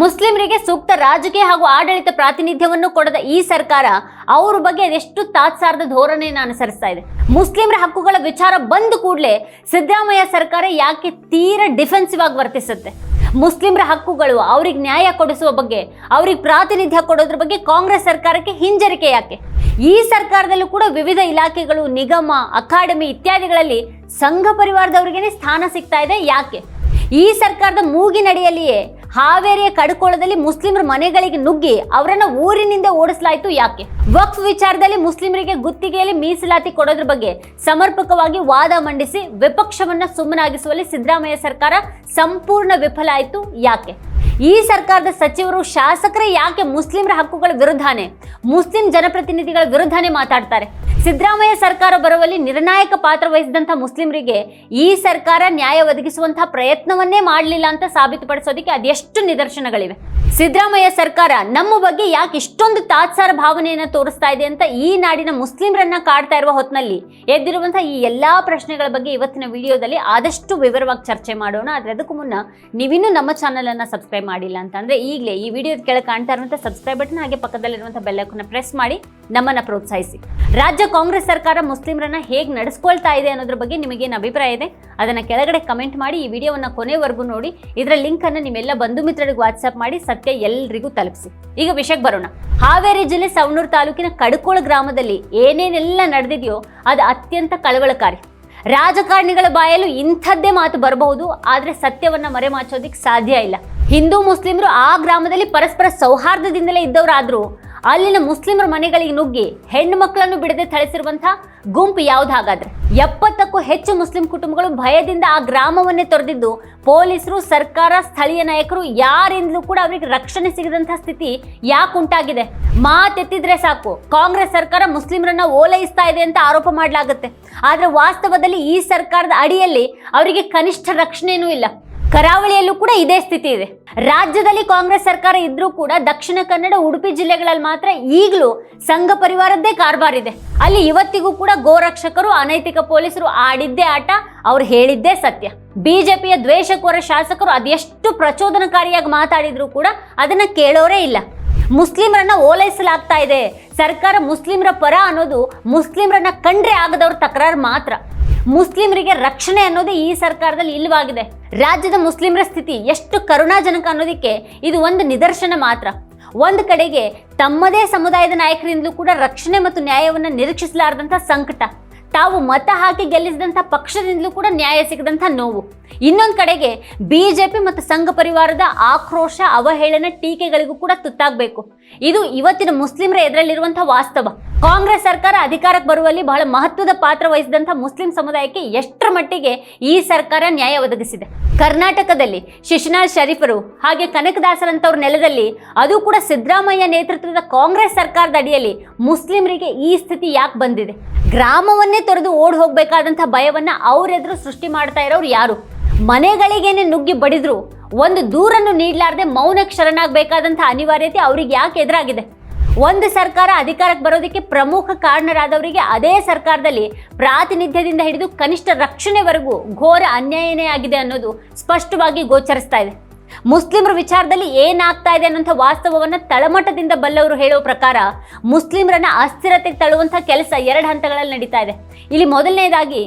ಮುಸ್ಲಿಮರಿಗೆ ಸೂಕ್ತ ರಾಜಕೀಯ ಹಾಗೂ ಆಡಳಿತ ಪ್ರಾತಿನಿಧ್ಯವನ್ನು ಕೊಡದ ಈ ಸರ್ಕಾರ, ಅವ್ರ ಬಗ್ಗೆ ಅದೆಷ್ಟು ತಾತ್ಸಾರದ ಧೋರಣೆಯನ್ನು ಅನುಸರಿಸ್ತಾ ಇದೆ. ಮುಸ್ಲಿಮರ ಹಕ್ಕುಗಳ ವಿಚಾರ ಬಂದ ಕೂಡಲೇ ಸಿದ್ದರಾಮಯ್ಯ ಸರ್ಕಾರ ಯಾಕೆ ತೀರ ಡಿಫೆನ್ಸಿವ್ ಆಗಿ ವರ್ತಿಸುತ್ತೆ? ಮುಸ್ಲಿಮರ ಹಕ್ಕುಗಳು ಅವ್ರಿಗೆ ನ್ಯಾಯ ಕೊಡಿಸುವ ಬಗ್ಗೆ, ಅವ್ರಿಗೆ ಪ್ರಾತಿನಿಧ್ಯ ಕೊಡೋದ್ರ ಬಗ್ಗೆ ಕಾಂಗ್ರೆಸ್ ಸರ್ಕಾರಕ್ಕೆ ಹಿಂಜರಿಕೆ ಯಾಕೆ? ಈ ಸರ್ಕಾರದಲ್ಲೂ ಕೂಡ ವಿವಿಧ ಇಲಾಖೆಗಳು, ನಿಗಮ, ಅಕಾಡೆಮಿ ಇತ್ಯಾದಿಗಳಲ್ಲಿ ಸಂಘ ಪರಿವಾರದವರಿಗೇನೆ ಸ್ಥಾನ ಸಿಗ್ತಾ ಇದೆ ಯಾಕೆ? ಈ ಸರ್ಕಾರದ ಮೂಗಿನಡಿಯಲ್ಲಿಯೇ ಹಾವೇರಿಯ ಕಡ್ಕೋಳದಲ್ಲಿ ಮುಸ್ಲಿಮರ ಮನೆಗಳಿಗೆ ನುಗ್ಗಿ ಅವರನ್ನ ಊರಿನಿಂದ ಓಡಿಸಲಾಯಿತು ಯಾಕೆ? ವಕ್ಫ್ ವಿಚಾರದಲ್ಲಿ ಮುಸ್ಲಿಮರಿಗೆ ಗುತ್ತಿಗೆಯಲ್ಲಿ ಮೀಸಲಾತಿ ಕೊಡೋದ್ರ ಬಗ್ಗೆ ಸಮರ್ಪಕವಾಗಿ ವಾದ ಮಂಡಿಸಿ ವಿಪಕ್ಷವನ್ನ ಸುಮ್ಮನಾಗಿಸುವಲ್ಲಿ ಸಿದ್ದರಾಮಯ್ಯ ಸರ್ಕಾರ ಸಂಪೂರ್ಣ ವಿಫಲ ಆಯಿತು ಯಾಕೆ? ಈ ಸರ್ಕಾರದ ಸಚಿವರು ಶಾಸಕರೇ ಯಾಕೆ ಮುಸ್ಲಿಮರ ಹಕ್ಕುಗಳ ವಿರುದ್ಧನೇ? ಮುಸ್ಲಿಂ ಜನಪ್ರತಿನಿಧಿಗಳ ವಿರುದ್ಧನೇ ಮಾತಾಡ್ತಾರೆ? ಸಿದ್ದರಾಮಯ್ಯ ಸರ್ಕಾರ ಬರುವಲ್ಲಿ ನಿರ್ಣಾಯಕ ಪಾತ್ರ ವಹಿಸಿದಂಥ ಮುಸ್ಲಿಮರಿಗೆ ಈ ಸರ್ಕಾರ ನ್ಯಾಯ ಒದಗಿಸುವಂತಹ ಪ್ರಯತ್ನವನ್ನೇ ಮಾಡಲಿಲ್ಲ ಅಂತ ಸಾಬೀತುಪಡಿಸೋದಕ್ಕೆ ಅದೆಷ್ಟು ನಿದರ್ಶನಗಳಿವೆ. ಸಿದ್ದರಾಮಯ್ಯ ಸರ್ಕಾರ ನಮ್ಮ ಬಗ್ಗೆ ಯಾಕೆ ಇಷ್ಟೊಂದು ತಾತ್ಸಾರ ಭಾವನೆಯನ್ನು ತೋರಿಸ್ತಾ ಇದೆ ಅಂತ ಈ ನಾಡಿನ ಮುಸ್ಲಿಮರನ್ನ ಕಾಡ್ತಾ ಇರುವ ಹೊತ್ತಿನಲ್ಲಿ ಎದ್ದಿರುವಂತಹ ಈ ಎಲ್ಲಾ ಪ್ರಶ್ನೆಗಳ ಬಗ್ಗೆ ಇವತ್ತಿನ ವಿಡಿಯೋದಲ್ಲಿ ಆದಷ್ಟು ವಿವರವಾಗಿ ಚರ್ಚೆ ಮಾಡೋಣ. ಆದರೆ ಅದಕ್ಕೂ ಮುನ್ನ ನೀವಿನ್ನೂ ನಮ್ಮ ಚಾನಲ್ ಅನ್ನ ಸಬ್ಸ್ಕ್ರೈಬ್ ಮಾಡಿಲ್ಲ ಅಂತಂದ್ರೆ ಈಗಲೇ ಈ ವಿಡಿಯೋದ ಕೆಳಗೆ ಕಾಣ್ತಾ ಇರುವಂತಹ ಸಬ್ಸ್ಕ್ರೈಬ್ ಬಟನ್ ಹಾಗೆ ಪಕ್ಕದಲ್ಲಿರುವಂತಹ ಬೆಲ್ಲಕ್ಕನ್ನ ಪ್ರೆಸ್ ಮಾಡಿ. ನಮ್ಮನ್ನ ಪ್ರೋತ್ಸಾಹಿಸಿ. ರಾಜ್ಯ ಕಾಂಗ್ರೆಸ್ ಸರ್ಕಾರ ಮುಸ್ಲಿಮರನ್ನ ಹೇಗೆ ನಡೆಸ್ಕೊಳ್ತಾ ಇದೆ ಅನ್ನೋದ್ರ ಬಗ್ಗೆ ನಿಮಗೇನು ಅಭಿಪ್ರಾಯ ಇದೆ? ಅದನ್ನ ಕೆಳಗಡೆ ಕಮೆಂಟ್ ಮಾಡಿ, ಈ ವಿಡಿಯೋವನ್ನ ಕೊನೆವರೆಗೂ ನೋಡಿ. ಇದರ ಲಿಂಕ್ ಅನ್ನ ನಿಮ್ಮೆಲ್ಲ ಬಂಧು ಮಿತ್ರರಿಗೆ ವಾಟ್ಸ್ಆಪ್ ಮಾಡಿ, ಸತ್ಯ ಎಲ್ರಿಗೂ ತಲುಪಿಸಿ. ಈಗ ವಿಷಯಕ್ಕೆ ಬರೋಣ. ಹಾವೇರಿ ಜಿಲ್ಲೆ ಸವಣೂರು ತಾಲೂಕಿನ ಕಡಕೋಳ ಗ್ರಾಮದಲ್ಲಿ ಏನೇನೆಲ್ಲ ನಡೆದಿದೆಯೋ ಅದು ಅತ್ಯಂತ ಕಳವಳಕಾರಿ. ರಾಜಕಾರಣಿಗಳ ಬಾಯಲ್ಲೂ ಇಂಥದ್ದೇ ಮಾತು ಬರಬಹುದು, ಆದರೆ ಸತ್ಯವನ್ನ ಮರೆಮಾಚೋದಿಕ್ ಸಾಧ್ಯ ಇಲ್ಲ. ಹಿಂದೂ ಮುಸ್ಲಿಮರು ಆ ಗ್ರಾಮದಲ್ಲಿ ಪರಸ್ಪರ ಸೌಹಾರ್ದದಿಂದಲೇ ಇದ್ದವರಾದ್ರೂ ಅಲ್ಲಿನ ಮುಸ್ಲಿಮರ ಮನೆಗಳಿಗೆ ನುಗ್ಗಿ ಹೆಣ್ಣು ಮಕ್ಕಳನ್ನು ಬಿಡದೆ ಥಳಿಸಿರುವಂತಹ ಗುಂಪು ಯಾವ್ದು ಹಾಗಾದ್ರೆ ಎಪ್ಪತ್ತಕ್ಕೂ ಹೆಚ್ಚು ಮುಸ್ಲಿಂ ಕುಟುಂಬಗಳು ಭಯದಿಂದ ಆ ಗ್ರಾಮವನ್ನೇ ತೊರೆದಿದ್ದು ಪೊಲೀಸರು, ಸರ್ಕಾರ, ಸ್ಥಳೀಯ ನಾಯಕರು ಯಾರಿಂದಲೂ ಕೂಡ ಅವರಿಗೆ ರಕ್ಷಣೆ ಸಿಗದಂತಹ ಸ್ಥಿತಿ ಯಾಕೆ ಉಂಟಾಗಿದೆ? ಮಾತೆತ್ತಿದ್ರೆ ಸಾಕು, ಕಾಂಗ್ರೆಸ್ ಸರ್ಕಾರ ಮುಸ್ಲಿಮರನ್ನ ಓಲೈಸ್ತಾ ಇದೆ ಅಂತ ಆರೋಪ ಮಾಡಲಾಗುತ್ತೆ. ಆದರೆ ವಾಸ್ತವದಲ್ಲಿ ಈ ಸರ್ಕಾರದ ಅಡಿಯಲ್ಲಿ ಅವರಿಗೆ ಕನಿಷ್ಠ ರಕ್ಷಣೆಯೂ ಇಲ್ಲ. ಕರಾವಳಿಯಲ್ಲೂ ಕೂಡ ಇದೇ ಸ್ಥಿತಿ ಇದೆ. ರಾಜ್ಯದಲ್ಲಿ ಕಾಂಗ್ರೆಸ್ ಸರ್ಕಾರ ಇದ್ರೂ ಕೂಡ ದಕ್ಷಿಣ ಕನ್ನಡ, ಉಡುಪಿ ಜಿಲ್ಲೆಗಳಲ್ಲಿ ಮಾತ್ರ ಈಗಲೂ ಸಂಘ ಪರಿವಾರದ್ದೇ ಕಾರ್ಬಾರ್ ಇದೆ. ಅಲ್ಲಿ ಇವತ್ತಿಗೂ ಕೂಡ ಗೋರಕ್ಷಕರು, ಅನೈತಿಕ ಪೊಲೀಸರು ಆಡಿದ್ದೇ ಆಟ, ಅವ್ರು ಹೇಳಿದ್ದೇ ಸತ್ಯ. ಬಿಜೆಪಿಯ ದ್ವೇಷಕೋರ ಶಾಸಕರು ಅದೆಷ್ಟು ಪ್ರಚೋದನಕಾರಿಯಾಗಿ ಮಾತಾಡಿದ್ರು ಕೂಡ ಅದನ್ನ ಕೇಳೋರೇ ಇಲ್ಲ. ಮುಸ್ಲಿಮರನ್ನ ಓಲೈಸಲಾಗ್ತಾ ಇದೆ. ಸರ್ಕಾರ ಮುಸ್ಲಿಮರ ಪರ ಅನ್ನೋದು ಮುಸ್ಲಿಮರನ್ನ ಕಂಡ್ರೆ ಆಗದವ್ರ ತಕರಾರು ಮಾತ್ರ. ಮುಸ್ಲಿಮರಿಗೆ ರಕ್ಷಣೆ ಅನ್ನೋದು ಈ ಸರ್ಕಾರದಲ್ಲಿ ಇಲ್ಲವಾಗಿದೆ. ರಾಜ್ಯದ ಮುಸ್ಲಿಮರ ಸ್ಥಿತಿ ಎಷ್ಟು ಕರುಣಾಜನಕ ಅನ್ನೋದಕ್ಕೆ ಇದು ಒಂದು ನಿದರ್ಶನ ಮಾತ್ರ. ಒಂದು ಕಡೆಗೆ ತಮ್ಮದೇ ಸಮುದಾಯದ ನಾಯಕರಿಂದಲೂ ಕೂಡ ರಕ್ಷಣೆ ಮತ್ತು ನ್ಯಾಯವನ್ನು ನಿರೀಕ್ಷಿಸಲಾರದಂಥ ಸಂಕಟ. ತಾವು ಮತ ಹಾಕಿ ಗೆಲ್ಲಿಸಿದಂಥ ಪಕ್ಷದಿಂದಲೂ ಕೂಡ ನ್ಯಾಯ ಸಿಗದಂಥ ನೋವು. ಇನ್ನೊಂದು ಕಡೆಗೆ ಬಿಜೆಪಿ ಮತ್ತು ಸಂಘ ಪರಿವಾರದ ಆಕ್ರೋಶ, ಅವಹೇಳನ ಟೀಕೆಗಳಿಗೂ ಕೂಡ ತುತ್ತಾಗಬೇಕು. ಇದು ಇವತ್ತಿನ ಮುಸ್ಲಿಮರ ಎದುರಲ್ಲಿರುವಂಥ ವಾಸ್ತವ. ಕಾಂಗ್ರೆಸ್ ಸರ್ಕಾರ ಅಧಿಕಾರಕ್ಕೆ ಬರುವಲ್ಲಿ ಬಹಳ ಮಹತ್ವದ ಪಾತ್ರ ವಹಿಸಿದಂಥ ಮುಸ್ಲಿಂ ಸಮುದಾಯಕ್ಕೆ ಎಷ್ಟರ ಮಟ್ಟಿಗೆ ಈ ಸರ್ಕಾರ ನ್ಯಾಯ ಒದಗಿಸಿದೆ. ಕರ್ನಾಟಕದಲ್ಲಿ ಶಿಶುನಾಥ್ ಶರೀಫರು ಹಾಗೆ ಕನಕದಾಸರಂಥವ್ರ ನೆಲದಲ್ಲಿ ಅದು ಕೂಡ ಸಿದ್ದರಾಮಯ್ಯ ನೇತೃತ್ವದ ಕಾಂಗ್ರೆಸ್ ಸರ್ಕಾರದ ಅಡಿಯಲ್ಲಿ ಮುಸ್ಲಿಮರಿಗೆ ಈ ಸ್ಥಿತಿ ಯಾಕೆ ಬಂದಿದೆ? ಗ್ರಾಮವನ್ನೇ ತೊರೆದು ಓಡ್ ಹೋಗ್ಬೇಕಾದಂಥ ಭಯವನ್ನ ಅವರೆದುರು ಸೃಷ್ಟಿ ಮಾಡ್ತಾ ಇರೋರು ಯಾರು? ಮನೆಗಳಿಗೇನೆ ನುಗ್ಗಿ ಬಡಿದ್ರು, ಒಂದು ದೂರನ್ನು ನೀಡಲಾರ್ದೆ ಮೌನಕ್ಕೆ ಶರಣಾಗಬೇಕಾದಂಥ ಅನಿವಾರ್ಯತೆ ಅವ್ರಿಗೆ ಯಾಕೆ ಎದುರಾಗಿದೆ? ಒಂದು ಸರ್ಕಾರ ಅಧಿಕಾರಕ್ಕೆ ಬರೋದಕ್ಕೆ ಪ್ರಮುಖ ಕಾರಣರಾದವರಿಗೆ ಅದೇ ಸರ್ಕಾರದಲ್ಲಿ ಪ್ರಾತಿನಿಧ್ಯದಿಂದ ಹಿಡಿದು ಕನಿಷ್ಠ ರಕ್ಷಣೆವರೆಗೂ ಘೋರ ಅನ್ಯಾಯನೇ ಆಗಿದೆ ಅನ್ನೋದು ಸ್ಪಷ್ಟವಾಗಿ ಗೋಚರಿಸ್ತಾ ಇದೆ. ಮುಸ್ಲಿಮರ ವಿಚಾರದಲ್ಲಿ ಏನಾಗ್ತಾ ಇದೆ ಅನ್ನೋಂಥ ವಾಸ್ತವವನ್ನು ತಳಮಟ್ಟದಿಂದ ಬಲ್ಲವರು ಹೇಳುವ ಪ್ರಕಾರ ಮುಸ್ಲಿಮರನ್ನ ಅಸ್ಥಿರತೆಗೆ ತಳ್ಳುವಂಥ ಕೆಲಸ ಎರಡು ಹಂತಗಳಲ್ಲಿ ನಡೀತಾ ಇದೆ. ಇಲ್ಲಿ ಮೊದಲನೇದಾಗಿ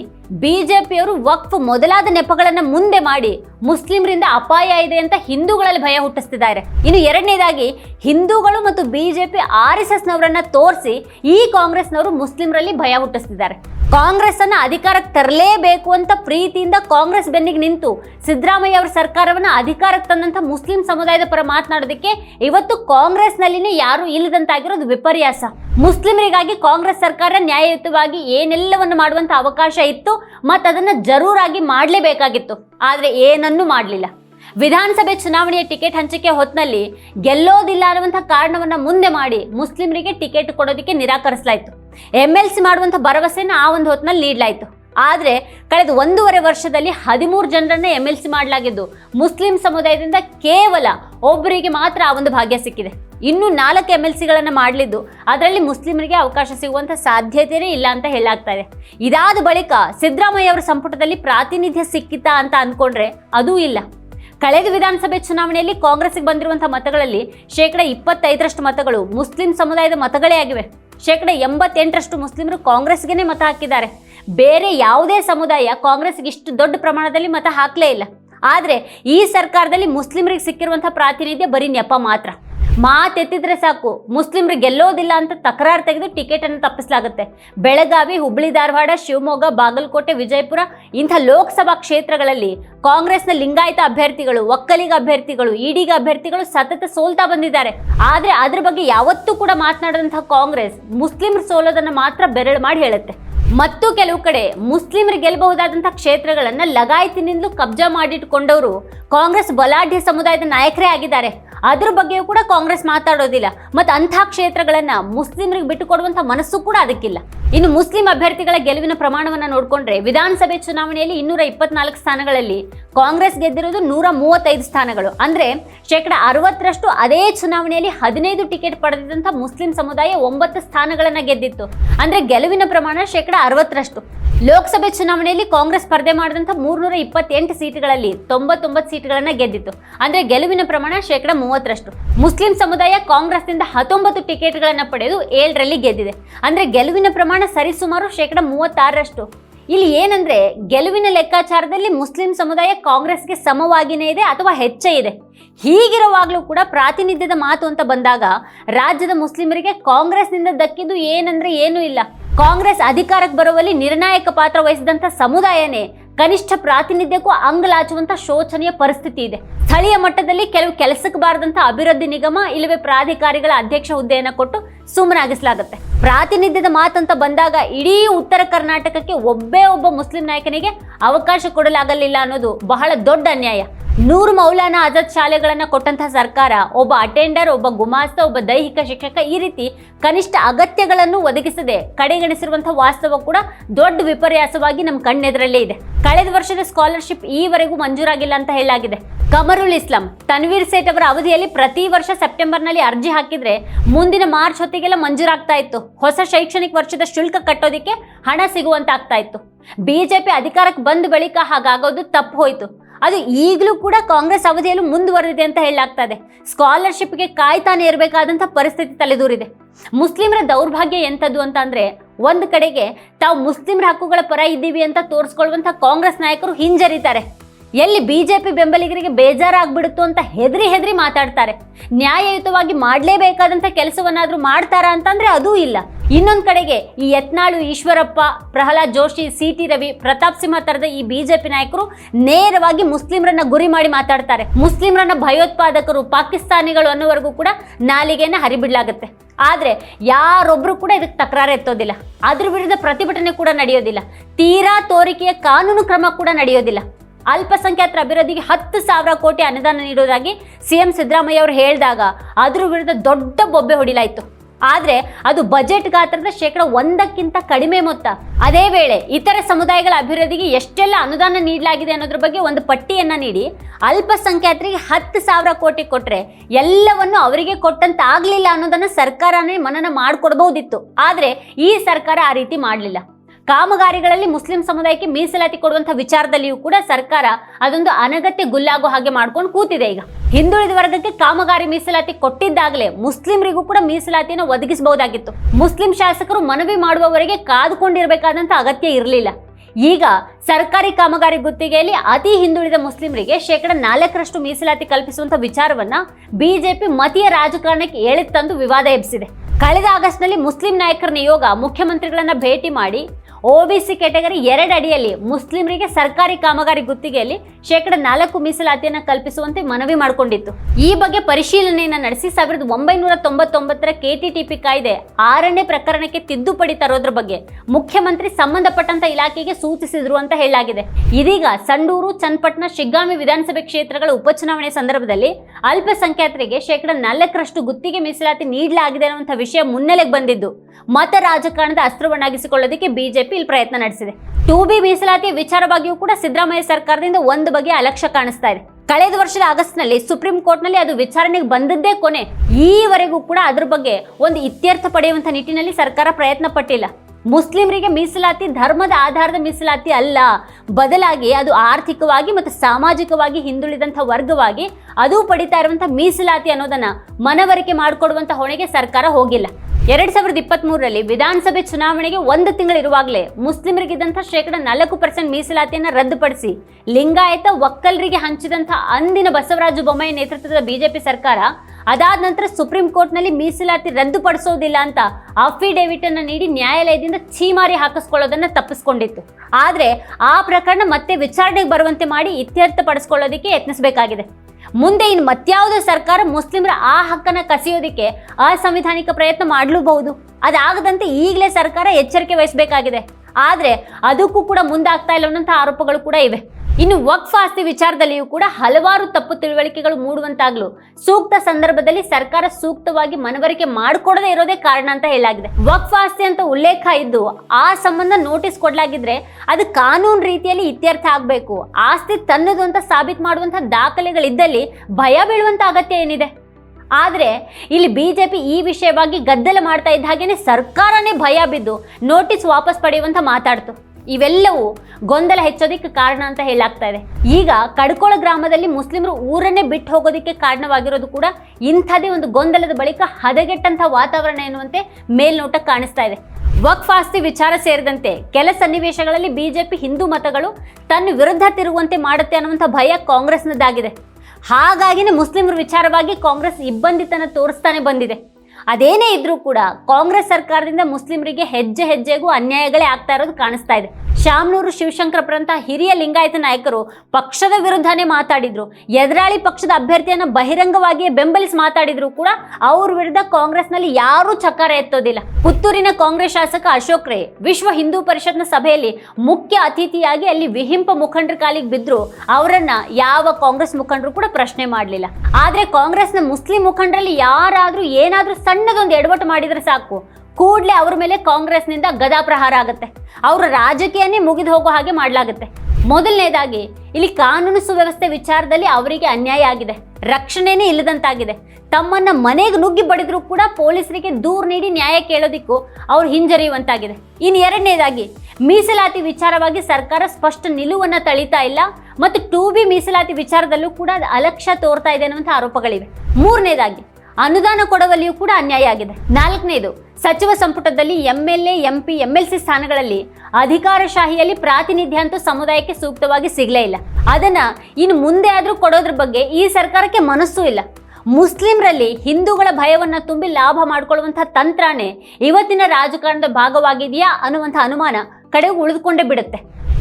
ಪಿಯವರು ವಕ್ಫ್ ಮೊದಲಾದ ನೆಪಗಳನ್ನು ಮುಂದೆ ಮಾಡಿ ಮುಸ್ಲಿಮರಿಂದ ಅಪಾಯ ಇದೆ ಅಂತ ಹಿಂದೂಗಳಲ್ಲಿ ಭಯ ಹುಟ್ಟಿಸ್ತಿದ್ದಾರೆ. ಇನ್ನು ಎರಡನೇದಾಗಿ ಹಿಂದೂಗಳು ಮತ್ತು ಬಿಜೆಪಿ, ಆರ್ ಎಸ್ ಎಸ್ನವರನ್ನ ತೋರಿಸಿ ಈ ಕಾಂಗ್ರೆಸ್ನವರು ಮುಸ್ಲಿಮರಲ್ಲಿ ಭಯ ಹುಟ್ಟಿಸ್ತಿದ್ದಾರೆ. ಕಾಂಗ್ರೆಸ್ ಅನ್ನ ಅಧಿಕಾರಕ್ಕೆ ತರಲೇಬೇಕು ಅಂತ ಪ್ರೀತಿಯಿಂದ ಕಾಂಗ್ರೆಸ್ ಬೆನ್ನಿಗೆ ನಿಂತು ಸಿದ್ದರಾಮಯ್ಯ ಅವರ ಸರ್ಕಾರವನ್ನ ಅಧಿಕಾರಕ್ಕೆ ತಂದಂತ ಮುಸ್ಲಿಂ ಸಮುದಾಯದ ಪರ ಮಾತನಾಡೋದಕ್ಕೆ ಇವತ್ತು ಕಾಂಗ್ರೆಸ್ನಲ್ಲಿನೇ ಯಾರು ಇಲ್ಲದಂತಾಗಿರೋದು ವಿಪರ್ಯಾಸ. ಮುಸ್ಲಿಮರಿಗಾಗಿ ಕಾಂಗ್ರೆಸ್ ಸರ್ಕಾರ ನ್ಯಾಯಯುತವಾಗಿ ಏನೆಲ್ಲವನ್ನು ಮಾಡುವಂತ ಅವಕಾಶ ಇತ್ತು ಮತ್ತು ಅದನ್ನ ಜರೂರಾಗಿ ಮಾಡಲೇಬೇಕಾಗಿತ್ತು. ಆದರೆ ಏನನ್ನೂ ಮಾಡಲಿಲ್ಲ. ವಿಧಾನಸಭೆ ಚುನಾವಣೆಯ ಟಿಕೆಟ್ ಹಂಚಿಕೆ ಹೊತ್ತಿನಲ್ಲಿ ಗೆಲ್ಲೋದಿಲ್ಲ ಅನ್ನುವಂಥ ಕಾರಣವನ್ನು ಮುಂದೆ ಮಾಡಿ ಮುಸ್ಲಿಮರಿಗೆ ಟಿಕೆಟ್ ಕೊಡೋದಕ್ಕೆ ನಿರಾಕರಿಸಲಾಯಿತು. ಎಂ ಎಲ್ ಸಿ ಮಾಡುವಂಥ ಭರವಸೆಯನ್ನು ಆ ಒಂದು ಹೊತ್ತಿನಲ್ಲಿ ನೀಡಲಾಯಿತು. ಆದರೆ ಕಳೆದ ಒಂದೂವರೆ ವರ್ಷದಲ್ಲಿ ಹದಿಮೂರು ಜನರನ್ನ ಎಂ ಎಲ್ ಸಿ ಮಾಡಲಾಗಿದ್ದು ಮುಸ್ಲಿಂ ಸಮುದಾಯದಿಂದ ಕೇವಲ ಒಬ್ಬರಿಗೆ ಮಾತ್ರ ಆ ಒಂದು ಭಾಗ್ಯ ಸಿಕ್ಕಿದೆ. ಇನ್ನು ನಾಲ್ಕು ಎಂ ಎಲ್ ಸಿಗಳನ್ನು ಮಾಡಲಿದ್ದು ಅದರಲ್ಲಿ ಮುಸ್ಲಿಮರಿಗೆ ಅವಕಾಶ ಸಿಗುವಂಥ ಸಾಧ್ಯತೆಯೇ ಇಲ್ಲ ಅಂತ ಹೇಳಲಾಗ್ತಾ ಇದೆ. ಇದಾದ ಬಳಿಕ ಸಿದ್ದರಾಮಯ್ಯ ಅವರ ಸಂಪುಟದಲ್ಲಿ ಪ್ರಾತಿನಿಧ್ಯ ಸಿಕ್ಕಿತ್ತಾ ಅಂತ ಅಂದ್ಕೊಂಡ್ರೆ ಅದೂ ಇಲ್ಲ. ಕಳೆದ ವಿಧಾನಸಭೆ ಚುನಾವಣೆಯಲ್ಲಿ ಕಾಂಗ್ರೆಸ್ಗೆ ಬಂದಿರುವಂತಹ ಮತಗಳಲ್ಲಿ ಶೇಕಡ ಇಪ್ಪತ್ತೈದರಷ್ಟು ಮತಗಳು ಮುಸ್ಲಿಂ ಸಮುದಾಯದ ಮತಗಳೇ ಆಗಿವೆ. ಶೇಕಡ ಎಂಬತ್ತೆಂಟರಷ್ಟು ಮುಸ್ಲಿಮರು ಕಾಂಗ್ರೆಸ್ಗೆನೆ ಮತ ಹಾಕಿದ್ದಾರೆ. ಬೇರೆ ಯಾವುದೇ ಸಮುದಾಯ ಕಾಂಗ್ರೆಸ್ಗೆ ಇಷ್ಟು ದೊಡ್ಡ ಪ್ರಮಾಣದಲ್ಲಿ ಮತ ಹಾಕಲೇ ಇಲ್ಲ. ಆದರೆ ಈ ಸರ್ಕಾರದಲ್ಲಿ ಮುಸ್ಲಿಮರಿಗೆ ಸಿಕ್ಕಿರುವಂತಹ ಪ್ರಾತಿನಿಧ್ಯ ಬರೀ ನೆಪ ಮಾತ್ರ. ಮಾತೆತ್ತಿದ್ರೆ ಸಾಕು. ಮುಸ್ಲಿಮ್ರು ಗೆಲ್ಲೋದಿಲ್ಲ ಅಂತ ತಕರಾರು ತೆಗೆದು ಟಿಕೆಟ್ ಅನ್ನು ತಪ್ಪಿಸಲಾಗುತ್ತೆ. ಬೆಳಗಾವಿ ಹುಬ್ಬಳ್ಳಿ ಧಾರವಾಡ, ಶಿವಮೊಗ್ಗ, ಬಾಗಲಕೋಟೆ, ವಿಜಯಪುರ ಇಂಥ ಲೋಕಸಭಾ ಕ್ಷೇತ್ರಗಳಲ್ಲಿ ಕಾಂಗ್ರೆಸ್ನ ಲಿಂಗಾಯತ ಅಭ್ಯರ್ಥಿಗಳು, ಒಕ್ಕಲಿಗ ಅಭ್ಯರ್ಥಿಗಳು ಈಡಿಗ ಅಭ್ಯರ್ಥಿಗಳು ಸತತ ಸೋಲ್ತಾ ಬಂದಿದ್ದಾರೆ. ಆದರೆ ಅದ್ರ ಬಗ್ಗೆ ಯಾವತ್ತೂ ಕೂಡ ಮಾತನಾಡದಂತಹ ಕಾಂಗ್ರೆಸ್ ಮುಸ್ಲಿಮ್ರು ಸೋಲೋದನ್ನು ಮಾತ್ರ ಬೆರಳು ಮಾಡಿ ಹೇಳುತ್ತೆ. ಮತ್ತು ಕೆಲವು ಕಡೆ ಮುಸ್ಲಿಮರು ಗೆಲ್ಲಬಹುದಾದಂಥ ಕ್ಷೇತ್ರಗಳನ್ನು ಲಗಾಯತಿನಿಂದಲೂ ಕಬ್ಜಾ ಮಾಡಿಟ್ಕೊಂಡವರು ಕಾಂಗ್ರೆಸ್ ಬಲಾಢ್ಯ ಸಮುದಾಯದ ನಾಯಕರೇ ಆಗಿದ್ದಾರೆ. ಅದ್ರ ಬಗ್ಗೆಯೂ ಕೂಡ ಕಾಂಗ್ರೆಸ್ ಮಾತಾಡೋದಿಲ್ಲ. ಮತ್ತು ಅಂಥ ಕ್ಷೇತ್ರಗಳನ್ನ ಮುಸ್ಲಿಮರಿಗೆ ಬಿಟ್ಟು ಕೊಡುವಂಥ ಮನಸ್ಸು ಕೂಡ ಅದಕ್ಕಿಲ್ಲ. ಇನ್ನು ಮುಸ್ಲಿಂ ಅಭ್ಯರ್ಥಿಗಳ ಗೆಲುವಿನ ಪ್ರಮಾಣವನ್ನು ನೋಡಿಕೊಂಡ್ರೆ ವಿಧಾನಸಭೆ ಚುನಾವಣೆಯಲ್ಲಿ ಇನ್ನೂರ ಇಪ್ಪತ್ನಾಲ್ಕು ಸ್ಥಾನಗಳಲ್ಲಿ ಕಾಂಗ್ರೆಸ್ ಗೆದ್ದಿರೋದು ನೂರ ಮೂವತ್ತೈದು ಸ್ಥಾನಗಳು. ಅಂದ್ರೆ ಶೇಕಡ ಅರವತ್ತರಷ್ಟು ಅದೇ ಚುನಾವಣೆಯಲ್ಲಿ ಹದಿನೈದು ಟಿಕೆಟ್ ಪಡೆದಿದ್ದಂಥ ಮುಸ್ಲಿಂ ಸಮುದಾಯ ಒಂಬತ್ತು ಸ್ಥಾನಗಳನ್ನು ಗೆದ್ದಿತ್ತು. ಅಂದ್ರೆ ಗೆಲುವಿನ ಪ್ರಮಾಣ ಶೇಕಡ ಅರವತ್ತರಷ್ಟು. ಲೋಕಸಭೆ ಚುನಾವಣೆಯಲ್ಲಿ ಕಾಂಗ್ರೆಸ್ ಸ್ಪರ್ಧೆ ಮಾಡಿದಂಥ ಮೂರ್ನೂರ ಇಪ್ಪತ್ತೆಂಟು ಸೀಟ್ಗಳಲ್ಲಿ ತೊಂಬತ್ತೊಂಬತ್ತು ಸೀಟ್ಗಳನ್ನ ಗೆದ್ದಿತ್ತು. ಅಂದ್ರೆ ಗೆಲುವಿನ ಪ್ರಮಾಣ ಶೇಕಡ ಮೂವತ್ತರಷ್ಟು. ಮುಸ್ಲಿಂ ಸಮುದಾಯ ಕಾಂಗ್ರೆಸ್ನಿಂದ ಹತ್ತೊಂಬತ್ತು ಟಿಕೆಟ್ಗಳನ್ನು ಪಡೆದು ಏಳರಲ್ಲಿ ಗೆದ್ದಿದೆ. ಅಂದ್ರೆ ಗೆಲುವಿನ ಪ್ರಮಾಣ ಸರಿಸುಮಾರು ಶೇಕಡ ಮೂವತ್ತಾರರಷ್ಟು. ಇಲ್ಲಿ ಏನಂದ್ರೆ, ಗೆಲುವಿನ ಲೆಕ್ಕಾಚಾರದಲ್ಲಿ ಮುಸ್ಲಿಂ ಸಮುದಾಯ ಕಾಂಗ್ರೆಸ್ಗೆ ಸಮವಾಗಿನೇ ಇದೆ ಅಥವಾ ಹೆಚ್ಚೇ ಇದೆ. ಹೀಗಿರುವಾಗಲೂ ಕೂಡ ಪ್ರಾತಿನಿಧ್ಯದ ಮಾತು ಅಂತ ಬಂದಾಗ, ರಾಜ್ಯದ ಮುಸ್ಲಿಮರಿಗೆ ಕಾಂಗ್ರೆಸ್ನಿಂದ ದಕ್ಕಿದ್ದು ಏನಂದ್ರೆ ಏನೂ ಇಲ್ಲ. ಕಾಂಗ್ರೆಸ್ ಅಧಿಕಾರಕ್ಕೆ ಬರುವಲ್ಲಿ ನಿರ್ಣಾಯಕ ಪಾತ್ರ ವಹಿಸಿದಂಥ ಸಮುದಾಯನೇ ಕನಿಷ್ಠ ಪ್ರಾತಿನಿಧ್ಯಕ್ಕೂ ಅಂಗಲಾಚುವಂತ ಶೋಚನೀಯ ಪರಿಸ್ಥಿತಿ ಇದೆ. ಸ್ಥಳೀಯ ಮಟ್ಟದಲ್ಲಿ ಕೆಲವು ಕೆಲಸಕ್ಕೆ ಬಾರದಂತ ಅಭಿವೃದ್ಧಿ ನಿಗಮ, ಇಲ್ಲವೇ ಪ್ರಾಧಿಕಾರಿಗಳ ಅಧ್ಯಕ್ಷ ಹುದ್ದೆಯನ್ನು ಕೊಟ್ಟು ಸುಮ್ಮನಾಗಿಸಲಾಗುತ್ತೆ. ಪ್ರಾತಿನಿಧ್ಯದ ಮಾತಂತ ಬಂದಾಗ ಇಡೀ ಉತ್ತರ ಕರ್ನಾಟಕಕ್ಕೆ ಒಬ್ಬೇ ಒಬ್ಬ ಮುಸ್ಲಿಂ ನಾಯಕನಿಗೆ ಅವಕಾಶ ಕೊಡಲಾಗಲಿಲ್ಲ ಅನ್ನೋದು ಬಹಳ ದೊಡ್ಡ ಅನ್ಯಾಯ. ನೂರು ಮೌಲಾನ ಆಜಾದ್ ಶಾಲೆಗಳನ್ನು ಕೊಟ್ಟಂತಹ ಸರ್ಕಾರ, ಒಬ್ಬ ಅಟೆಂಡರ್ ಒಬ್ಬ ಗುಮಾಸ್ತ, ಒಬ್ಬ ದೈಹಿಕ ಶಿಕ್ಷಕ ಈ ರೀತಿ ಕನಿಷ್ಠ ಅಗತ್ಯಗಳನ್ನು ಒದಗಿಸದೆ ಕಡೆಗಣಿಸಿರುವಂತಹ ವಾಸ್ತವ ಕೂಡ ದೊಡ್ಡ ವಿಪರ್ಯಾಸವಾಗಿ ನಮ್ಮ ಕಣ್ಣೆದರಲ್ಲೇ ಇದೆ. ಕಳೆದ ವರ್ಷದ ಸ್ಕಾಲರ್ಶಿಪ್ ಈವರೆಗೂ ಮಂಜೂರಾಗಿಲ್ಲ ಅಂತ ಹೇಳಲಾಗಿದೆ. ಕಮರುಲ್ ಇಸ್ಲಾಂ, ತನ್ವೀರ್ ಸೇಠ್ ಅವರ ಅವಧಿಯಲ್ಲಿ ಪ್ರತಿ ವರ್ಷ ಸೆಪ್ಟೆಂಬರ್ನಲ್ಲಿ ಅರ್ಜಿ ಹಾಕಿದ್ರೆ ಮುಂದಿನ ಮಾರ್ಚ್ ಹೊತ್ತಿಗೆಲ್ಲ ಮಂಜೂರಾಗ್ತಾ ಇತ್ತು. ಹೊಸ ಶೈಕ್ಷಣಿಕ ವರ್ಷದ ಶುಲ್ಕ ಕಟ್ಟೋದಕ್ಕೆ ಹಣ ಸಿಗುವಂತಾಗ್ತಾ ಇತ್ತು. ಬಿಜೆಪಿ ಅಧಿಕಾರಕ್ಕೆ ಬಂದ ಬಳಿಕ ಹಾಗಾಗೋದು ತಪ್ಪು ಹೋಯ್ತು. ಅದು ಈಗಲೂ ಕೂಡ ಕಾಂಗ್ರೆಸ್ ಅವಧಿಯಲ್ಲೂ ಮುಂದುವರೆದಿದೆ ಅಂತ ಹೇಳಲಾಗ್ತದೆ. ಸ್ಕಾಲರ್ಶಿಪ್ಗೆ ಕಾಯ್ತಾನೆ ಇರಬೇಕಾದಂಥ ಪರಿಸ್ಥಿತಿ ತಲೆದೂರಿದೆ. ಮುಸ್ಲಿಮರ ದೌರ್ಭಾಗ್ಯ ಎಂಥದ್ದು ಅಂತ ಅಂದ್ರೆ ಒಂದು ಕಡೆಗೆ ತಾವು ಮುಸ್ಲಿಮರ ಹಕ್ಕುಗಳ ಪರ ಇದ್ದೀವಿ ಅಂತ ತೋರಿಸ್ಕೊಳ್ಳುವಂಥ ಕಾಂಗ್ರೆಸ್ ನಾಯಕರು ಹಿಂಜರಿತಾರೆ. ಎಲ್ಲಿ ಬಿಜೆಪಿ ಬೆಂಬಲಿಗರಿಗೆ ಬೇಜಾರಾಗ್ಬಿಡುತ್ತೋ ಅಂತ ಹೆದರಿ ಹೆದರಿ ಮಾತಾಡ್ತಾರೆ. ನ್ಯಾಯಯುತವಾಗಿ ಮಾಡಲೇಬೇಕಾದಂಥ ಕೆಲಸವನ್ನಾದರೂ ಮಾಡ್ತಾರಾ ಅಂತಂದ್ರೆ ಅದೂ ಇಲ್ಲ. ಇನ್ನೊಂದು ಕಡೆಗೆ ಈ ಯತ್ನಾಳು ಈಶ್ವರಪ್ಪ, ಪ್ರಹ್ಲಾದ್ ಜೋಶಿ ಸಿ ಟಿ ರವಿ, ಪ್ರತಾಪ್ ಸಿಂಹ ತರದ ಈ ಬಿಜೆಪಿ ನಾಯಕರು ನೇರವಾಗಿ ಮುಸ್ಲಿಮರನ್ನ ಗುರಿ ಮಾಡಿ ಮಾತಾಡ್ತಾರೆ. ಮುಸ್ಲಿಮರನ್ನ ಭಯೋತ್ಪಾದಕರು, ಪಾಕಿಸ್ತಾನಿಗಳು ಅನ್ನೋವರೆಗೂ ಕೂಡ ನಾಲಿಗೆಯನ್ನ ಹರಿಬಿಡ್ಲಾಗುತ್ತೆ. ಆದರೆ ಯಾರೊಬ್ಬರು ಕೂಡ ಇದಕ್ಕೆ ತಕರಾರು ಎತ್ತೋದಿಲ್ಲ. ಅದ್ರ ವಿರುದ್ಧ ಪ್ರತಿಭಟನೆ ಕೂಡ ನಡೆಯೋದಿಲ್ಲ. ತೀರಾ ತೋರಿಕೆಯ ಕಾನೂನು ಕ್ರಮ ಕೂಡ ನಡೆಯೋದಿಲ್ಲ. ಅಲ್ಪಸಂಖ್ಯಾತರ ಅಭಿವೃದ್ಧಿಗೆ ಹತ್ತು ಸಾವಿರ ಕೋಟಿ ಅನುದಾನ ನೀಡೋದಾಗಿ ಸಿಎಂ ಸಿದ್ದರಾಮಯ್ಯ ಅವರು ಹೇಳಿದಾಗ ಅದ್ರ ವಿರುದ್ಧ ದೊಡ್ಡ ಬೊಬ್ಬೆ ಹೊಡಿಲಾಯ್ತು. ಆದ್ರೆ ಅದು ಬಜೆಟ್ ಗಾತ್ರದ ಶೇಕಡ ಒಂದಕ್ಕಿಂತ ಕಡಿಮೆ ಮೊತ್ತ. ಅದೇ ವೇಳೆ ಇತರ ಸಮುದಾಯಗಳ ಅಭಿವೃದ್ಧಿಗೆ ಎಷ್ಟೆಲ್ಲ ಅನುದಾನ ನೀಡಲಾಗಿದೆ ಅನ್ನೋದ್ರ ಬಗ್ಗೆ ಒಂದು ಪಟ್ಟಿಯನ್ನು ನೀಡಿ. ಅಲ್ಪಸಂಖ್ಯಾತರಿಗೆ ಹತ್ತು ಸಾವಿರ ಕೋಟಿ ಕೊಟ್ಟರೆ ಎಲ್ಲವನ್ನು ಅವರಿಗೆ ಕೊಟ್ಟಂತ ಆಗಲಿಲ್ಲ ಅನ್ನೋದನ್ನ ಸರ್ಕಾರನೇ ಮನನ ಮಾಡ್ಕೊಡ್ಬಹುದಿತ್ತು ಆದರೆ ಈ ಸರ್ಕಾರ ಆ ರೀತಿ ಮಾಡಲಿಲ್ಲ. ಕಾಮಗಾರಿಗಳಲ್ಲಿ ಮುಸ್ಲಿಂ ಸಮುದಾಯಕ್ಕೆ ಮೀಸಲಾತಿ ಕೊಡುವಂತಹ ವಿಚಾರದಲ್ಲಿಯೂ ಕೂಡ ಸರ್ಕಾರ ಅದೊಂದು ಅನಗತ್ಯ ಗುಲ್ಲಾಗೋ ಹಾಗೆ ಮಾಡ್ಕೊಂಡು ಕೂತಿದೆ ಈಗ. ಹಿಂದುಳಿದ ವರ್ಗಕ್ಕೆ ಕಾಮಗಾರಿ ಮೀಸಲಾತಿ ಕೊಟ್ಟಿದ್ದಾಗಲೇ ಮುಸ್ಲಿಮರಿಗೂ ಕೂಡ ಮೀಸಲಾತಿಯನ್ನು ಒದಗಿಸಬಹುದಾಗಿತ್ತು. ಮುಸ್ಲಿಂ ಶಾಸಕರು ಮನವಿ ಮಾಡುವವರೆಗೆ ಕಾದುಕೊಂಡಿರಬೇಕಾದಂಥ ಅಗತ್ಯ ಇರಲಿಲ್ಲ. ಈಗ ಸರ್ಕಾರಿ ಕಾಮಗಾರಿ ಗುತ್ತಿಗೆಯಲ್ಲಿ ಅತಿ ಹಿಂದುಳಿದ ಮುಸ್ಲಿಮರಿಗೆ ಶೇಕಡ ನಾಲ್ಕರಷ್ಟು ಮೀಸಲಾತಿ ಕಲ್ಪಿಸುವಂತ ವಿಚಾರವನ್ನ ಬಿಜೆಪಿ ಮತೀಯ ರಾಜಕಾರಣಕ್ಕೆ ಎಳೆದು ತಂದು ವಿವಾದ ಎಬ್ಬಿಸಿದೆ. ಕಳೆದ ಆಗಸ್ಟ್ನಲ್ಲಿ ಮುಸ್ಲಿಂ ನಾಯಕರ ನಿಯೋಗ ಮುಖ್ಯಮಂತ್ರಿಗಳನ್ನ ಭೇಟಿ ಮಾಡಿ ಒಬಿಸಿ ಕೆಟಗರಿ ಎರಡು ಅಡಿಯಲ್ಲಿ ಮುಸ್ಲಿಮರಿಗೆ ಸರ್ಕಾರಿ ಕಾಮಗಾರಿ ಗುತ್ತಿಗೆಯಲ್ಲಿ ಶೇಕಡ ನಾಲ್ಕು ಮೀಸಲಾತಿಯನ್ನು ಕಲ್ಪಿಸುವಂತೆ ಮನವಿ ಮಾಡಿಕೊಂಡಿತ್ತು. ಈ ಬಗ್ಗೆ ಪರಿಶೀಲನೆಯನ್ನು ನಡೆಸಿ ಸಾವಿರದ ಒಂಬೈನೂರ ತೊಂಬತ್ತೊಂಬತ್ತರ ಕೆಟಿಟಿಪಿ ಕಾಯ್ದೆ ಆರನೇ ಪ್ರಕರಣಕ್ಕೆ ತಿದ್ದುಪಡಿ ತರೋದ್ರ ಬಗ್ಗೆ ಮುಖ್ಯಮಂತ್ರಿ ಸಂಬಂಧಪಟ್ಟಂತ ಇಲಾಖೆಗೆ ಸೂಚಿಸಿದ್ರು ಅಂತ ಹೇಳಲಾಗಿದೆ. ಇದೀಗ ಸಂಡೂರು, ಚನ್ನಪಟ್ಟಣ ಶಿಗ್ಗಾಮಿ ವಿಧಾನಸಭೆ ಕ್ಷೇತ್ರಗಳ ಉಪಚುನಾವಣೆ ಸಂದರ್ಭದಲ್ಲಿ ಅಲ್ಪಸಂಖ್ಯಾತರಿಗೆ ಶೇಕಡ ನಾಲ್ಕರಷ್ಟು ಗುತ್ತಿಗೆ ಮೀಸಲಾತಿ ನೀಡಲಾಗಿದೆ ಅನ್ನುವಂಥ ವಿಷಯ ಮುನ್ನೆಲೆಗೆ ಬಂದಿದ್ದು, ಮತ ರಾಜಕಾರಣದ ಅಸ್ತ್ರವನ್ನಾಗಿಸಿಕೊಳ್ಳೋದಕ್ಕೆ ಬಿಜೆಪಿ ಇಲ್ಲಿ ಪ್ರಯತ್ನ ನಡೆಸಿದೆ. ಟು ಬಿ ಮೀಸಲಾತಿಯ ವಿಚಾರವಾಗಿಯೂ ಕೂಡ ಸಿದ್ದರಾಮಯ್ಯ ಸರ್ಕಾರದಿಂದ ಒಂದು ಬಗೆಯ ಅಲಕ್ಷ್ಯ ಕಾಣಿಸ್ತಾ ಇದೆ. ಕಳೆದ ವರ್ಷದ ಆಗಸ್ಟ್ನಲ್ಲಿ ಸುಪ್ರೀಂ ಕೋರ್ಟ್ನಲ್ಲಿ ಅದು ವಿಚಾರಣೆಗೆ ಬಂದದ್ದೇ ಕೊನೆ. ಈವರೆಗೂ ಕೂಡ ಅದ್ರ ಬಗ್ಗೆ ಒಂದು ಇತ್ಯರ್ಥ ಪಡೆಯುವಂಥ ನಿಟ್ಟಿನಲ್ಲಿ ಸರ್ಕಾರ ಪ್ರಯತ್ನ ಪಟ್ಟಿಲ್ಲ. ಮುಸ್ಲಿಮರಿಗೆ ಮೀಸಲಾತಿ, ಧರ್ಮದ ಆಧಾರದ ಮೀಸಲಾತಿ ಅಲ್ಲ. ಬದಲಾಗಿ ಅದು ಆರ್ಥಿಕವಾಗಿ ಮತ್ತು ಸಾಮಾಜಿಕವಾಗಿ ಹಿಂದುಳಿದಂಥ ವರ್ಗವಾಗಿ ಅದು ಪಡಿತಾ ಇರುವಂಥ ಮೀಸಲಾತಿ ಅನ್ನೋದನ್ನು ಮನವರಿಕೆ ಮಾಡಿಕೊಡುವಂಥ ಹೊಣೆಗೆ ಸರ್ಕಾರ ಹೋಗಿಲ್ಲ. ಎರಡ್ ಸಾವಿರದ ಇಪ್ಪತ್ತ್ ಮೂರರಲ್ಲಿ ವಿಧಾನಸಭೆ ಚುನಾವಣೆಗೆ ಒಂದು ತಿಂಗಳಿರುವಾಗಲೇ ಮುಸ್ಲಿಮರಿಗಿದ್ದಂಥ ಶೇಕಡ ನಾಲ್ಕು ಪರ್ಸೆಂಟ್ ಮೀಸಲಾತಿಯನ್ನು ರದ್ದುಪಡಿಸಿ ಲಿಂಗಾಯತ ಒಕ್ಕಲರಿಗೆ ಹಂಚಿದಂಥ ಅಂದಿನ ಬಸವರಾಜ ಬೊಮ್ಮಾಯಿ ನೇತೃತ್ವದ ಬಿಜೆಪಿ ಸರ್ಕಾರ ಅದಾದ ನಂತರ ಸುಪ್ರೀಂ ಕೋರ್ಟ್ನಲ್ಲಿ ಮೀಸಲಾತಿ ರದ್ದುಪಡಿಸೋದಿಲ್ಲ ಅಂತ ಅಫಿಡೇವಿಟ್ ಅನ್ನು ನೀಡಿ ನ್ಯಾಯಾಲಯದಿಂದ ಛೀಮಾರಿ ಹಾಕಿಸ್ಕೊಳ್ಳೋದನ್ನ ತಪ್ಪಿಸ್ಕೊಂಡಿತ್ತು. ಆದರೆ ಆ ಪ್ರಕರಣ ಮತ್ತೆ ವಿಚಾರಣೆಗೆ ಬರುವಂತೆ ಮಾಡಿ ಇತ್ಯರ್ಥಪಡಿಸ್ಕೊಳ್ಳೋದಕ್ಕೆ ಯತ್ನಿಸಬೇಕಾಗಿದೆ. ಮುಂದೆ ಇನ್ನು ಮತ್ಯಾವುದೋ ಸರ್ಕಾರ ಮುಸ್ಲಿಮರ ಆ ಹಕ್ಕನ್ನ ಕಸಿಯೋದಕ್ಕೆ ಅಸಂವಿಧಾನಿಕ ಪ್ರಯತ್ನ ಮಾಡಲೂಬಹುದು. ಅದಾಗದಂತೆ ಈಗಲೇ ಸರ್ಕಾರ ಎಚ್ಚರಿಕೆ ವಹಿಸಬೇಕಾಗಿದೆ. ಆದರೆ ಅದಕ್ಕೂ ಕೂಡ ಮುಂದಾಗ್ತಾ ಇಲ್ಲ ಅನ್ನೋಂಥ ಆರೋಪಗಳು ಕೂಡ ಇವೆ. ಇನ್ನು ವಕ್ಫ್ ಆಸ್ತಿ ವಿಚಾರದಲ್ಲಿಯೂ ಕೂಡ ಹಲವಾರು ತಪ್ಪು ತಿಳುವಳಿಕೆಗಳು ಮೂಡುವಂತಾಗ್ಲು. ಸೂಕ್ತ ಸಂದರ್ಭದಲ್ಲಿ ಸರ್ಕಾರ ಸೂಕ್ತವಾಗಿ ಮನವರಿಕೆ ಮಾಡಿಕೊಡದೇ ಇರೋದೇ ಕಾರಣ ಅಂತ ಹೇಳಲಾಗಿದೆ. ವಕ್ಫ್ ಆಸ್ತಿ ಅಂತ ಉಲ್ಲೇಖ ಇದ್ದು, ಆ ಸಂಬಂಧ ನೋಟಿಸ್ ಕೊಡಲಾಗಿದ್ರೆ ಅದು ಕಾನೂನು ರೀತಿಯಲ್ಲಿ ಇತ್ಯರ್ಥ ಆಗಬೇಕು. ಆಸ್ತಿ ತನ್ನದು ಅಂತ ಸಾಬೀತು ಮಾಡುವಂತಹ ದಾಖಲೆಗಳಿದ್ದಲ್ಲಿ ಭಯ ಬೀಳುವಂತ ಅಗತ್ಯ ಏನಿದೆ? ಆದರೆ, ಇಲ್ಲಿ ಬಿಜೆಪಿ ಈ ವಿಷಯವಾಗಿ ಗದ್ದಲ ಮಾಡ್ತಾ ಇದ್ದ ಹಾಗೇನೆ ಸರ್ಕಾರನೇ ಭಯ ಬಿದ್ದು ನೋಟಿಸ್ ವಾಪಸ್ ಪಡೆಯುವಂತ ಮಾತಾಡ್ತು. ಇವೆಲ್ಲವೂ ಗೊಂದಲ ಹೆಚ್ಚೋದಕ್ಕೆ ಕಾರಣ ಅಂತ ಹೇಳಾಗ್ತಾ ಇದೆ. ಈಗ ಕಡ್ಕೊಳ ಗ್ರಾಮದಲ್ಲಿ ಮುಸ್ಲಿಮರು ಊರನ್ನೇ ಬಿಟ್ಟು ಹೋಗೋದಕ್ಕೆ ಕಾರಣವಾಗಿರೋದು ಕೂಡ ಇಂಥದೇ ಒಂದು ಗೊಂದಲದ ಬಳಿಕ ಹದಗೆಟ್ಟಂಥ ವಾತಾವರಣ ಎನ್ನುವಂತೆ ಮೇಲ್ನೋಟ ಕಾಣಿಸ್ತಾ ಇದೆ. ವಕ್ಫ್ ಆಸ್ತಿ ವಿಚಾರ ಸೇರಿದಂತೆ ಕೆಲ ಸನ್ನಿವೇಶಗಳಲ್ಲಿ ಬಿಜೆಪಿ ಹಿಂದೂ ಮತಗಳು ತನ್ನ ವಿರುದ್ಧ ತಿರುಗುವಂತೆ ಮಾಡುತ್ತೆ ಅನ್ನುವಂಥ ಭಯ ಕಾಂಗ್ರೆಸ್ನದ್ದಾಗಿದೆ. ಹಾಗಾಗಿನೇ ಮುಸ್ಲಿಮರ ವಿಚಾರವಾಗಿ ಕಾಂಗ್ರೆಸ್ ಇಬ್ಬಂದಿತನ ತೋರಿಸ್ತಾನೆ ಬಂದಿದೆ. ಅದೇನೇ ಇದ್ರೂ ಕೂಡ ಕಾಂಗ್ರೆಸ್ ಸರ್ಕಾರದಿಂದ ಮುಸ್ಲಿಮರಿಗೆ ಹೆಜ್ಜೆ ಹೆಜ್ಜೆಗೂ ಅನ್ಯಾಯಗಳೇ ಆಗ್ತಾ ಇರೋದು ಕಾಣಿಸ್ತಾ ಇದೆ. ಶಾಮನೂರು ಶಿವಶಂಕರಪ್ಪರಂತ ಹಿರಿಯ ಲಿಂಗಾಯತ ನಾಯಕರು ಪಕ್ಷದ ವಿರುದ್ಧನೇ ಮಾತಾಡಿದ್ರು. ಎದುರಾಳಿ ಪಕ್ಷದ ಅಭ್ಯರ್ಥಿಯನ್ನು ಬಹಿರಂಗವಾಗಿಯೇ ಬೆಂಬಲಿಸಿ ಮಾತಾಡಿದ್ರು ಕೂಡ ಅವ್ರ ವಿರುದ್ಧ ಕಾಂಗ್ರೆಸ್ನಲ್ಲಿ ಯಾರೂ ಚಕಾರ ಎತ್ತೋದಿಲ್ಲ. ಪುತ್ತೂರಿನ ಕಾಂಗ್ರೆಸ್ ಶಾಸಕ ಅಶೋಕ್ ರೇ ವಿಶ್ವ ಹಿಂದೂ ಪರಿಷತ್ನ ಸಭೆಯಲ್ಲಿ ಮುಖ್ಯ ಅತಿಥಿಯಾಗಿ ಅಲ್ಲಿ ವಿಹಿಂಪ ಮುಖಂಡರ ಕಾಲಿಗೆ ಬಿದ್ರು ಅವರನ್ನ ಯಾವ ಕಾಂಗ್ರೆಸ್ ಮುಖಂಡರು ಕೂಡ ಪ್ರಶ್ನೆ ಮಾಡಲಿಲ್ಲ. ಆದ್ರೆ ಕಾಂಗ್ರೆಸ್ನ ಮುಸ್ಲಿಂ ಮುಖಂಡರಲ್ಲಿ ಯಾರಾದ್ರೂ ಏನಾದ್ರೂ ಸಣ್ಣದೊಂದು ಎಡವಟ್ಟು ಮಾಡಿದ್ರೆ ಸಾಕು. ಕೂಡಲೇ ಅವ್ರ ಮೇಲೆ ಕಾಂಗ್ರೆಸ್ನಿಂದ ಗದಾ ಪ್ರಹಾರ ಆಗುತ್ತೆ. ಅವರ ರಾಜಕೀಯನೇ ಮುಗಿದು ಹೋಗೋ ಹಾಗೆ ಮಾಡಲಾಗುತ್ತೆ. ಮೊದಲನೇದಾಗಿ, ಇಲ್ಲಿ ಕಾನೂನು ಸುವ್ಯವಸ್ಥೆ ವಿಚಾರದಲ್ಲಿ ಅವರಿಗೆ ಅನ್ಯಾಯ ಆಗಿದೆ. ರಕ್ಷಣೆನೇ ಇಲ್ಲದಂತಾಗಿದೆ. ತಮ್ಮನ್ನ ಮನೆಗೆ ನುಗ್ಗಿ ಬಡಿದ್ರು ಕೂಡ ಪೊಲೀಸರಿಗೆ ದೂರು ನೀಡಿ ನ್ಯಾಯ ಕೇಳೋದಿಕ್ಕೂ ಅವ್ರು ಹಿಂಜರಿಯುವಂತಾಗಿದೆ. ಇನ್ನು ಎರಡನೇದಾಗಿ, ಮೀಸಲಾತಿ ವಿಚಾರವಾಗಿ ಸರ್ಕಾರ ಸ್ಪಷ್ಟ ನಿಲುವನ್ನ ತಳಿತಾ ಇಲ್ಲ ಮತ್ತು ಟೂ ಬಿ ಮೀಸಲಾತಿ ವಿಚಾರದಲ್ಲೂ ಕೂಡ ಅಲಕ್ಷ್ಯ ತೋರ್ತಾ ಇದೆ ಅನ್ನುವಂಥ ಆರೋಪಗಳಿವೆ. ಮೂರನೇದಾಗಿ ಅನುದಾನ ಕೊಡುವಲ್ಲಿಯೂ ಕೂಡ ಅನ್ಯಾಯ ಆಗಿದೆ. ನಾಲ್ಕನೇದು, ಸಚಿವ ಸಂಪುಟದಲ್ಲಿ M L A M P M L C ಸ್ಥಾನಗಳಲ್ಲಿ ಅಧಿಕಾರಶಾಹಿಯಲ್ಲಿ ಪ್ರಾತಿನಿಧ್ಯ ಅಂತೂ ಸಮುದಾಯಕ್ಕೆ ಸೂಕ್ತವಾಗಿ ಸಿಗಲೇ ಇಲ್ಲ. ಅದನ್ನ ಇನ್ನು ಮುಂದೆ ಆದರೂ ಕೊಡೋದ್ರ ಬಗ್ಗೆ ಈ ಸರ್ಕಾರಕ್ಕೆ ಮನಸ್ಸೂ ಇಲ್ಲ. ಮುಸ್ಲಿಮರಲ್ಲಿ ಹಿಂದೂಗಳ ಭಯವನ್ನು ತುಂಬಿ ಲಾಭ ಮಾಡಿಕೊಳ್ಳುವಂಥ ತಂತ್ರನೇ ಇವತ್ತಿನ ರಾಜಕಾರಣದ ಭಾಗವಾಗಿದೆಯಾ ಅನ್ನುವಂಥ ಅನುಮಾನ ಕಡೆಗೆ ಉಳಿದುಕೊಂಡೇ ಬಿಡುತ್ತೆ.